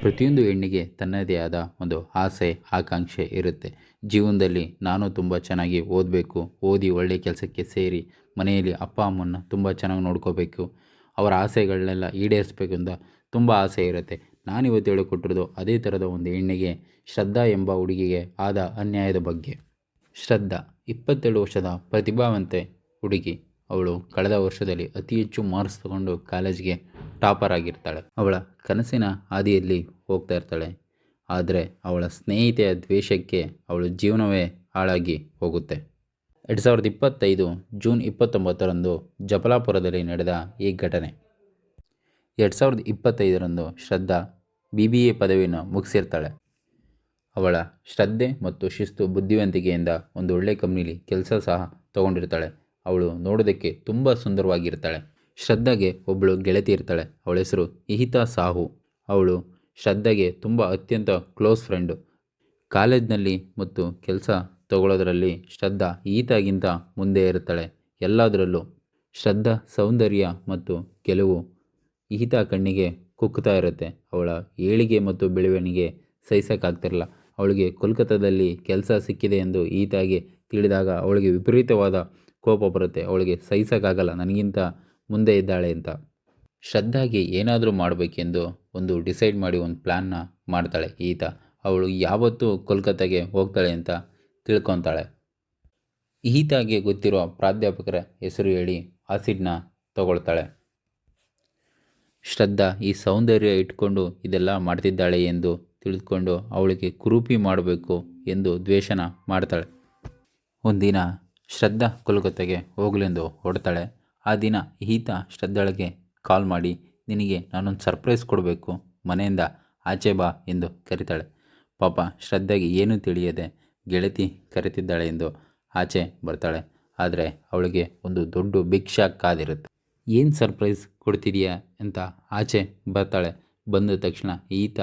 ಪ್ರತಿಯೊಂದು ಹೆಣ್ಣಿಗೆ ತನ್ನದೇ ಆದ ಒಂದು ಆಸೆ, ಆಕಾಂಕ್ಷೆ ಇರುತ್ತೆ. ಜೀವನದಲ್ಲಿ ನಾನು ತುಂಬ ಚೆನ್ನಾಗಿ ಓದಬೇಕು, ಓದಿ ಒಳ್ಳೆಯ ಕೆಲಸಕ್ಕೆ ಸೇರಿ ಮನೆಯಲ್ಲಿ ಅಪ್ಪ, ಅಮ್ಮನ್ನ ತುಂಬ ಚೆನ್ನಾಗಿ ನೋಡ್ಕೋಬೇಕು. ಅವರ ಆಸೆಗಳನ್ನೆಲ್ಲ ಈಡೇರಿಸ್ಬೇಕು ಅಂತ ತುಂಬ ಆಸೆ ಇರುತ್ತೆ. ನಾನಿವತ್ತು ಹೇಳಿಕೊಟ್ಟಿರೋದು ಅದೇ ಥರದ ಒಂದು ಹೆಣ್ಣಿಗೆ ಶ್ರದ್ಧಾ ಎಂಬ ಹುಡುಗಿಗೆ ಆದ ಅನ್ಯಾಯದ ಬಗ್ಗೆ. ಶ್ರದ್ಧಾ, ಇಪ್ಪತ್ತೆರಡು ವರ್ಷದ ಪ್ರತಿಭಾವಂತೆ ಹುಡುಗಿ. ಅವಳು ಕಳೆದ ವರ್ಷದಲ್ಲಿ ಅತಿ ಹೆಚ್ಚು ಮಾರ್ಕ್ಸ್ ತಗೊಂಡು ಕಾಲೇಜ್ಗೆ ಟಾಪರ್ ಆಗಿರ್ತಾಳೆ. ಅವಳ ಕನಸಿನ ಹಾದಿಯಲ್ಲಿ ಹೋಗ್ತಾ ಇರ್ತಾಳೆ. ಆದರೆ ಅವಳ ಸ್ನೇಹಿತೆಯ ದ್ವೇಷಕ್ಕೆ ಅವಳ ಜೀವನವೇ ಹಾಳಾಗಿ ಹೋಗುತ್ತೆ. ಎರಡು ಸಾವಿರದ ಇಪ್ಪತ್ತೈದು ಜೂನ್ ಇಪ್ಪತ್ತೊಂಬತ್ತರಂದು ಜಬಲಾಪುರದಲ್ಲಿ ನಡೆದ ಈ ಘಟನೆ. ಎರಡು ಸಾವಿರದ ಇಪ್ಪತ್ತೈದರಂದು ಶ್ರದ್ಧಾ ಬಿ ಬಿ ಎ ಪದವಿಯನ್ನು ಮುಗಿಸಿರ್ತಾಳೆ. ಅವಳ ಶ್ರದ್ಧೆ ಮತ್ತು ಶಿಸ್ತು ಬುದ್ಧಿವಂತಿಕೆಯಿಂದ ಒಂದು ಒಳ್ಳೆಯ ಕಂಪ್ನಿಲಿ ಕೆಲಸ ಸಹ ತಗೊಂಡಿರ್ತಾಳೆ. ಅವಳು ನೋಡೋದಕ್ಕೆ ತುಂಬ ಸುಂದರವಾಗಿರ್ತಾಳೆ. ಶ್ರದ್ಧಾಗೆ ಒಬ್ಬಳು ಗೆಳತಿ ಇರ್ತಾಳೆ. ಅವಳ ಹೆಸರು ಇಹಿತಾ ಸಾಹು. ಅವಳು ಶ್ರದ್ಧಾಗೆ ತುಂಬ ಅತ್ಯಂತ ಕ್ಲೋಸ್ ಫ್ರೆಂಡು. ಕಾಲೇಜ್ನಲ್ಲಿ ಮತ್ತು ಕೆಲಸ ತಗೊಳ್ಳೋದರಲ್ಲಿ ಶ್ರದ್ಧಾ ಈತಾಗಿಂತ ಮುಂದೆ ಇರ್ತಾಳೆ. ಎಲ್ಲದರಲ್ಲೂ ಶ್ರದ್ಧಾ, ಸೌಂದರ್ಯ ಮತ್ತು ಕೆಲವು ಈತ ಕಣ್ಣಿಗೆ ಕುಕ್ಕುತ್ತಾ ಇರುತ್ತೆ. ಅವಳ ಏಳಿಗೆ ಮತ್ತು ಬೆಳವಣಿಗೆ ಸಹಿಸೋಕ್ಕಾಗ್ತಿರಲ್ಲ. ಅವಳಿಗೆ ಕೋಲ್ಕತ್ತಾದಲ್ಲಿ ಕೆಲಸ ಸಿಕ್ಕಿದೆ ಎಂದು ಈತಾಗೆ ತಿಳಿದಾಗ ಅವಳಿಗೆ ವಿಪರೀತವಾದ ಕೋಪ ಬರುತ್ತೆ, ಅವಳಿಗೆ ಸಹಿಸೋಕ್ಕಾಗಲ್ಲ, ನನಗಿಂತ ಮುಂದೆ ಇದ್ದಾಳೆ ಅಂತ. ಶ್ರದ್ಧಾಗೆ ಏನಾದರೂ ಮಾಡಬೇಕೆಂದು ಒಂದು ಡಿಸೈಡ್ ಮಾಡಿ ಒಂದು ಪ್ಲ್ಯಾನ್ನ ಮಾಡ್ತಾಳೆ ಈತ. ಅವಳು ಯಾವತ್ತೂ ಕೋಲ್ಕತ್ತಾಗೆ ಹೋಗ್ತಾಳೆ ಅಂತ ತಿಳ್ಕೊತಾಳೆ. ಈತಾಗೆ ಗೊತ್ತಿರುವ ಪ್ರಾಧ್ಯಾಪಕರ ಹೆಸರು ಹೇಳಿ ಆಸಿಡ್ನ ತಗೊಳ್ತಾಳೆ. ಶ್ರದ್ಧಾ ಈ ಸೌಂದರ್ಯ ಇಟ್ಕೊಂಡು ಇದೆಲ್ಲ ಮಾಡ್ತಿದ್ದಾಳೆ ಎಂದು ತಿಳಿದುಕೊಂಡು ಅವಳಿಗೆ ಕುರೂಪಿ ಮಾಡಬೇಕು ಎಂದು ದ್ವೇಷನ ಮಾಡ್ತಾಳೆ. ಒಂದಿನ ಶ್ರದ್ಧಾ ಕೋಲ್ಕತ್ತಾಗೆ ಹೋಗಲೆಂದು ಹೊಡ್ತಾಳೆ ಆ ದಿನ ಈತ ಶ್ರದ್ಧಾಳಿಗೆ ಕಾಲ್ ಮಾಡಿ, ನಿನಗೆ ನಾನೊಂದು ಸರ್ಪ್ರೈಸ್ ಕೊಡಬೇಕು, ಮನೆಯಿಂದ ಆಚೆ ಬಾ ಎಂದು ಕರೀತಾಳೆ. ಪಾಪ ಶ್ರದ್ಧೆಗೆ ಏನೂ ತಿಳಿಯದೆ ಗೆಳತಿ ಕರೆತಿದ್ದಾಳೆ ಎಂದು ಆಚೆ ಬರ್ತಾಳೆ. ಆದರೆ ಅವಳಿಗೆ ಒಂದು ದೊಡ್ಡ ಬಿಗ್ ಶಾಕ್ ಕಾದಿರುತ್ತೆ. ಏನು ಸರ್ಪ್ರೈಸ್ ಕೊಡ್ತಿದೀಯಾ? ಅಂತ ಆಚೆ ಬರ್ತಾಳೆ. ಬಂದ ತಕ್ಷಣ ಈತ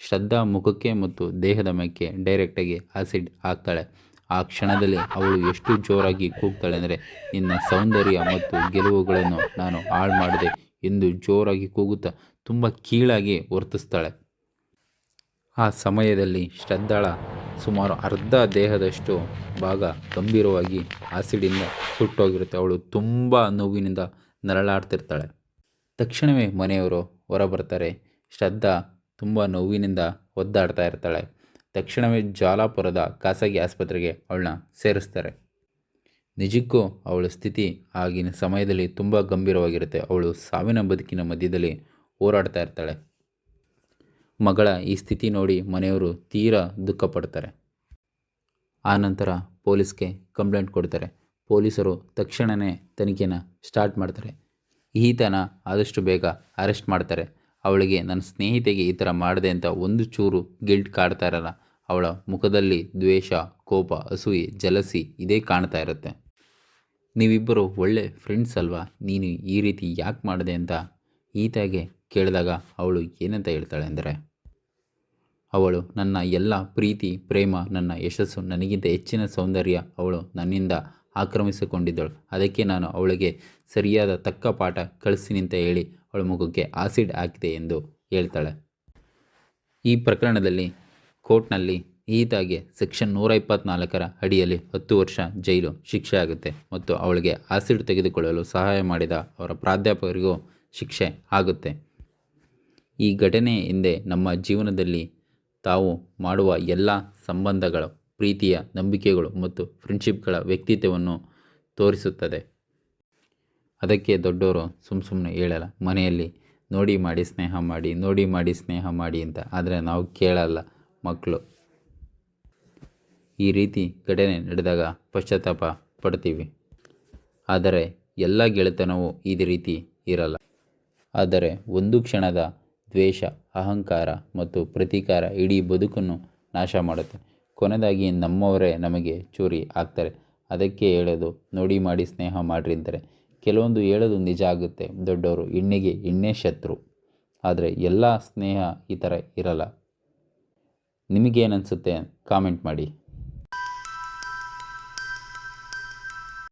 ಶ್ರದ್ಧಾ ಮುಖಕ್ಕೆ ಮತ್ತು ದೇಹದ ಮೇಕ್ಕೆ ಡೈರೆಕ್ಟಾಗಿ ಆಸಿಡ್ ಹಾಕ್ತಾಳೆ. ಆ ಕ್ಷಣದಲ್ಲಿ ಅವಳು ಎಷ್ಟು ಜೋರಾಗಿ ಕೂಗ್ತಾಳೆ ಅಂದರೆ, ನಿನ್ನ ಸೌಂದರ್ಯ ಮತ್ತು ಗೆಲುವುಗಳನ್ನು ನಾನು ಹಾಳು ಮಾಡಿದೆ ಎಂದು ಜೋರಾಗಿ ಕೂಗುತ್ತಾ ತುಂಬ ಕೀಳಾಗಿ ವರ್ತಿಸ್ತಾಳೆ. ಆ ಸಮಯದಲ್ಲಿ ಶ್ರದ್ಧಾಳ ಸುಮಾರು ಅರ್ಧ ದೇಹದಷ್ಟು ಭಾಗ ಗಂಭೀರವಾಗಿ ಆಸಿಡಿಂದ ಸುಟ್ಟೋಗಿರುತ್ತೆ. ಅವಳು ತುಂಬ ನೋವಿನಿಂದ ನರಳಾಡ್ತಿರ್ತಾಳೆ. ತಕ್ಷಣವೇ ಮನೆಯವರು ಹೊರಬರ್ತಾರೆ. ಶ್ರದ್ಧಾ ತುಂಬ ನೋವಿನಿಂದ ಒದ್ದಾಡ್ತಾ ಇರ್ತಾಳೆ. ತಕ್ಷಣವೇ ಜಾಲಾಪುರದ ಖಾಸಗಿ ಆಸ್ಪತ್ರೆಗೆ ಅವಳನ್ನ ಸೇರಿಸ್ತಾರೆ. ನಿಜಕ್ಕೂ ಅವಳ ಸ್ಥಿತಿ ಆಗಿನ ಸಮಯದಲ್ಲಿ ತುಂಬ ಗಂಭೀರವಾಗಿರುತ್ತೆ. ಅವಳು ಸಾವಿನ ಬದುಕಿನ ಮಧ್ಯದಲ್ಲಿ ಹೋರಾಡ್ತಾ ಇರ್ತಾಳೆ. ಮಗಳ ಈ ಸ್ಥಿತಿ ನೋಡಿ ಮನೆಯವರು ತೀರಾ ದುಃಖ ಪಡ್ತಾರೆ. ಆನಂತರ ಪೊಲೀಸ್ಗೆ ಕಂಪ್ಲೇಂಟ್ ಕೊಡ್ತಾರೆ. ಪೊಲೀಸರು ತಕ್ಷಣವೇ ತನಿಖೆನ ಸ್ಟಾರ್ಟ್ ಮಾಡ್ತಾರೆ. ಈತನ ಆದಷ್ಟು ಬೇಗ ಅರೆಸ್ಟ್ ಮಾಡ್ತಾರೆ. ಅವಳಿಗೆ, ನನ್ನ ಸ್ನೇಹಿತೆಗೆ ಈ ಥರ ಮಾಡಿದೆ ಅಂತ ಒಂದು ಚೂರು ಗಿಲ್ಟ್ ಕಾಡ್ತಾ ಇರಲ್ಲ. ಅವಳ ಮುಖದಲ್ಲಿ ದ್ವೇಷ, ಕೋಪ, ಅಸೂಯೆ, ಜಲಸಿ ಇದೇ ಕಾಣ್ತಾ ಇರುತ್ತೆ. ನೀವಿಬ್ಬರು ಒಳ್ಳೆ ಫ್ರೆಂಡ್ಸ್ ಅಲ್ವಾ? ನೀನು ಈ ರೀತಿ ಯಾಕೆ ಮಾಡಿದೆ ಅಂತ ಈತಾಗೆ ಕೇಳಿದಾಗ ಅವಳು ಏನಂತ ಹೇಳ್ತಾಳೆ ಅಂದರೆ, ಅವಳು ನನ್ನ ಎಲ್ಲ ಪ್ರೀತಿ, ಪ್ರೇಮ, ನನ್ನ ಯಶಸ್ಸು, ನನಗಿಂತ ಹೆಚ್ಚಿನ ಸೌಂದರ್ಯ ಅವಳು ನನ್ನಿಂದ ಆಕ್ರಮಿಸಿಕೊಂಡಿದ್ದಳು. ಅದಕ್ಕೆ ನಾನು ಅವಳಿಗೆ ಸರಿಯಾದ ತಕ್ಕ ಪಾಠ ಕಳಿಸ್ತೀನಿ ಅಂತ ಹೇಳಿ ಅವಳ ಮುಖಕ್ಕೆ ಆಸಿಡ್ ಹಾಕಿದೆ ಎಂದು ಹೇಳ್ತಾಳೆ. ಈ ಪ್ರಕರಣದಲ್ಲಿ ಕೋರ್ಟ್ನಲ್ಲಿ ಈತಾಗೆ ಸೆಕ್ಷನ್ ನೂರ ಇಪ್ಪತ್ನಾಲ್ಕರ ಅಡಿಯಲ್ಲಿ ಹತ್ತು ವರ್ಷ ಜೈಲು ಶಿಕ್ಷೆ ಆಗುತ್ತೆ ಮತ್ತು ಅವಳಿಗೆ ಆಸಿಡ್ ತೆಗೆದುಕೊಳ್ಳಲು ಸಹಾಯ ಮಾಡಿದ ಅವರ ಪ್ರಾಧ್ಯಾಪಕರಿಗೂ ಶಿಕ್ಷೆ ಆಗುತ್ತೆ. ಈ ಘಟನೆ ಹಿಂದೆ ನಮ್ಮ ಜೀವನದಲ್ಲಿ ತಾವು ಮಾಡುವ ಎಲ್ಲ ಸಂಬಂಧಗಳು ಪ್ರೀತಿಯ ನಂಬಿಕೆಗಳು ಮತ್ತು ಫ್ರೆಂಡ್ಶಿಪ್ಗಳ ವ್ಯಕ್ತಿತ್ವವನ್ನು ತೋರಿಸುತ್ತದೆ. ಅದಕ್ಕೆ ದೊಡ್ಡವರು ಸುಮ್ಮ ಸುಮ್ಮನೆ ಹೇಳಲ್ಲ, ಮನೆಯಲ್ಲಿ ನೋಡಿ ಮಾಡಿ ಸ್ನೇಹ ಮಾಡಿ, ನೋಡಿ ಮಾಡಿ ಸ್ನೇಹ ಮಾಡಿ ಅಂತ. ಆದರೆ ನಾವು ಕೇಳಲ್ಲ. ಮಕ್ಕಳು. ಈ ರೀತಿ ಘಟನೆ ನಡೆದಾಗ ಪಶ್ಚಾತ್ತಾಪ ಪಡ್ತೀವಿ ಆದರೆ ಎಲ್ಲ ಗೆಳೆತನವೂ ಇದೇ ರೀತಿ ಇರಲ್ಲ. ಆದರೆ ಒಂದು ಕ್ಷಣದ ದ್ವೇಷ, ಅಹಂಕಾರ ಮತ್ತು ಪ್ರತೀಕಾರ ಇಡೀ ಬದುಕನ್ನು ನಾಶ ಮಾಡುತ್ತೆ. ಕೊನೆದಾಗಿ ನಮ್ಮವರೇ ನಮಗೆ ಚೂರಿ ಆಗ್ತಾರೆ. ಅದಕ್ಕೆ ಹೇಳೋದು, ನೋಡಿ ಮಾಡಿ ಸ್ನೇಹ ಮಾಡಿರಿ ಅಂತಾರೆ. ಕೆಲವೊಂದು ಹೇಳೋದು ನಿಜ ಆಗುತ್ತೆ. ದೊಡ್ಡವರು ಹೆಣ್ಣಿಗೆ ಹೆಣ್ಣೇ ಶತ್ರು ಆದರೆ ಎಲ್ಲ ಸ್ನೇಹ ಈ ಥರ ಇರಲ್ಲ. ನಿಮಗೇನನ್ಸುತ್ತೆ ಕಾಮೆಂಟ್ ಮಾಡಿ.